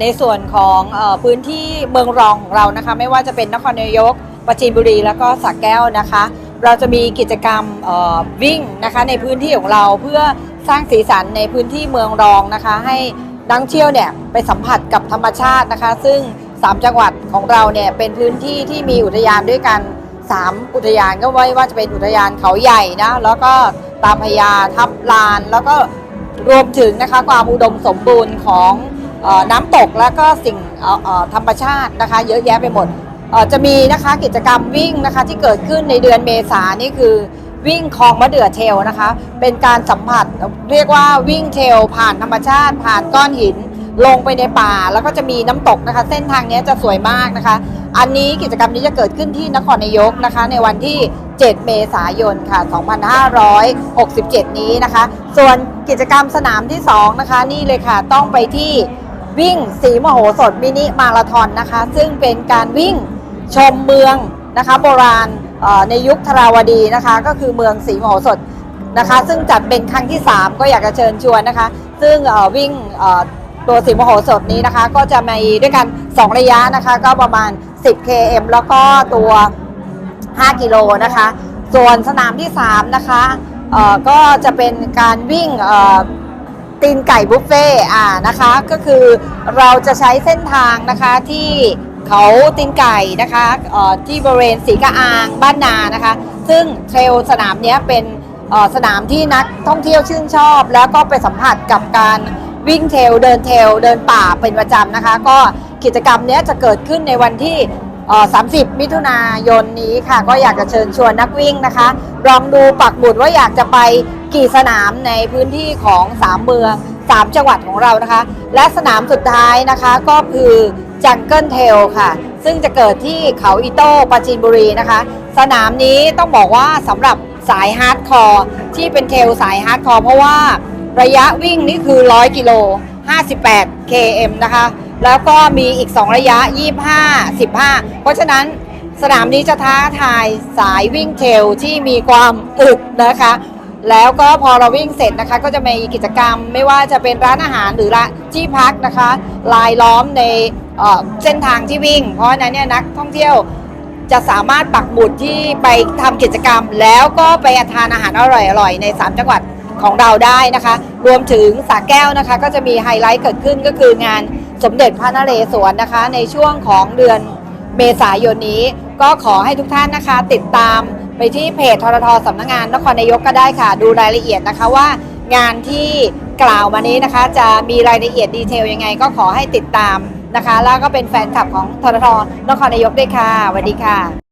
ในส่วนของอพื้นที่เมืองรองของเรานะคะ ไม่ว่าจะเป็นนครนายกปราจีนบุรีแล้วก็สระแก้วนะคะ เราจะมีกิจกรรมวิ่งนะคะในพื้นที่ของเราเพื่อสร้างสีสันในพื้นที่เมืองรองนะคะ ให้นักเที่ยวเนี่ยไปสัมผัสกับธรรมชาตินะคะ ซึ่ง 3 จังหวัดของเราเนี่ยเป็นพื้นที่ที่มีอุทยานด้วยกัน 3 อุทยานก็ไม่ว่าจะเป็นอุทยานเขาใหญ่นะแล้วก็ตาพญาทับลาน แล้วก็รวมถึงนะคะความอุดมสมบูรณ์ของ น้ำตกแล้วก็สิ่งธรรมชาตินะคะ เยอะแยะไปหมดจะมีนะคะกิจกรรมวิ่งนะคะที่เกิดขึ้นในเดือนเมษานี่คือวิ่งคลองมะเดื่อเทลนะคะ เป็นการสัมผัสเรียกว่าวิ่งเทลผ่านธรรมชาติ ผ่านก้อนหิน ลงไปในป่า แล้วก็จะมีน้ำตกนะคะ เส้นทางนี้จะสวยมากนะคะ อันนี้กิจกรรมนี้จะเกิดขึ้นที่นครนายกนะคะ ในวันที่ 7 เมษายนค่ะ 2567 นี้นะคะ ส่วนกิจกรรมสนามที่ 2 นะคะ นี่เลยค่ะต้องไปที่ วิ่งสีมโหสถมินิมาราธอนนะคะ ซึ่งเป็นการวิ่งชมเมืองนะคะโบราณในยุคธราวดีนะคะ ก็คือเมืองสีมโหสถนะคะ ซึ่งจัดเป็นครั้งที่ 3 ก็อยากจะเชิญชวนนะคะ ซึ่งวิ่งตัวสีมโหสถนี้นะคะ ก็จะมีด้วยกัน 2 ระยะนะคะ ก็ประมาณ 10 km แล้วก็ตัว 5 กิโลนะคะ ส่วนสนามที่ 3 นะคะก็จะเป็นการวิ่ง ตีนไก่บุฟเฟ่์อ่านะคะก็คือเราจะใช้เส้นทางนะคะที่เขาตีนไก่นะคะที่บริเวณสีกะอางบ้านนานะคะ ซึ่งเทรลสนามนี้เป็นสนามที่นักท่องเที่ยวชื่นชอบ แล้วก็ไปสัมผัสกับการวิ่งเทรลเดินเทรลเดินป่าเป็นประจำนะคะ ก็กิจกรรมนี้จะเกิดขึ้นในวันที่ 30 มิถุนายนนี้ค่ะ ก็อยากจะเชิญชวนนักวิ่งนะคะ ลองดูปักหมุดว่าอยากจะไปกี่สนามในพื้นที่ของ 3 เมือง 3 จังหวัดของเรานะคะ และสนามสุดท้ายนะคะก็คือจังเกิลเทลค่ะ ซึ่งจะเกิดที่เขาอิโต้ปราจีนบุรีนะคะ สนามนี้ต้องบอกว่าสำหรับสายฮาร์ดคอร์ที่เป็นเทลสายฮาร์ดคอร์เพราะว่าระยะวิ่งนี่คือ 100 กิโล 58 km นะคะ แล้วก็มีอีก 2 ระยะ 25 15 เพราะฉะนั้นสนามนี้จะท้าทายสายวิ่งเทรลที่มีความอึดนะคะ แล้วก็พอเราวิ่งเสร็จนะคะ ก็จะมีกิจกรรมไม่ว่าจะเป็นร้านอาหารหรือละที่พักนะคะ ลายล้อมในเส้นทางที่วิ่ง เพราะฉะนั้นเนี่ยนักท่องเที่ยวจะสามารถปักหมุดที่ไปทำกิจกรรม แล้วก็ไปทานอาหารอร่อยๆ ใน 3 จังหวัดของเราได้นะคะ รวมถึงสระแก้วนะคะ ก็จะมีไฮไลท์เกิดขึ้นก็คืองาน สมเด็จพระนเรศวรนะคะ ในช่วงของเดือนเมษายนนี้ ก็ขอให้ทุกท่านนะคะติดตามไปที่เพจทรทสำนักงานนครนายกก็ได้ค่ะ ดูรายละเอียดนะคะว่างานที่กล่าวมานี้นะคะ จะมีรายละเอียดดีเทลยังไง ก็ขอให้ติดตามนะคะ แล้วก็เป็นแฟนคลับของทรทนครนายกด้วยค่ะสวัสดีค่ะ